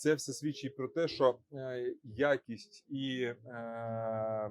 це все свідчить про те, що е, якість і е,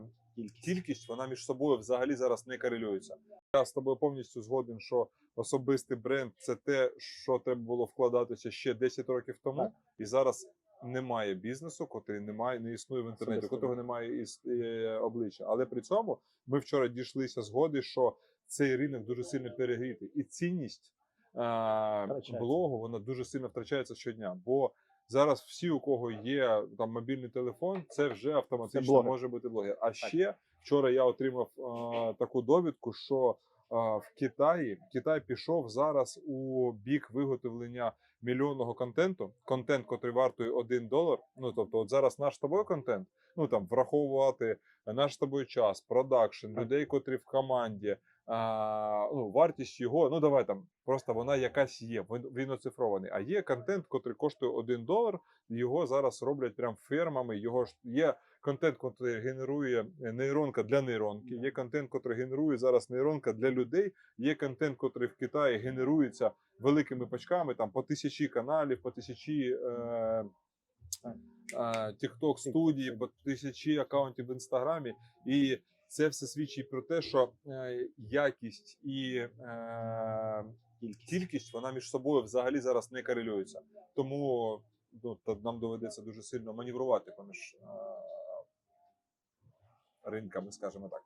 кількість вона між собою взагалі зараз не корелюється. Я з тобою повністю згоден, що особистий бренд це те, що треба було вкладатися ще 10 років тому, і зараз немає бізнесу, котрий немає, не існує в інтернеті, котрого немає із е, обличчя. Але при цьому ми вчора дійшлися згоди, що цей ринок дуже сильно перегрітий, і цінність е, блогу вона дуже сильно втрачається щодня. Бо зараз всі, у кого є там мобільний телефон, це вже автоматично блогер. може бути блогер. А ще вчора я отримав е, таку довідку, що е, в Китаї Китай пішов зараз у бік виготовлення мільйонного контенту. Контент, котрий вартує 1 долар. Ну тобто, от зараз наш з тобою контент. Ну там враховувати наш з тобою час, продакшн, людей, котрі в команді. А, ну, вартість його, ну давай там, просто вона якась є, він, оцифрований. А є контент, котрий коштує 1 долар, його зараз роблять прям фермами. Його ж є контент, котрий генерує е, нейронка для нейронки. Є контент, котрий генерує зараз нейронка для людей. Є контент, котрий в Китаї генерується великими пачками, там по тисячі каналів, по тисячі. Е, TikTok студії, по тисячі акаунтів в інстаграмі, і це все свідчить про те, що е, якість і е, кількість вона між собою взагалі зараз не корелюється. Тому ну, нам доведеться дуже сильно маневрувати поміж е, ринками, скажімо так.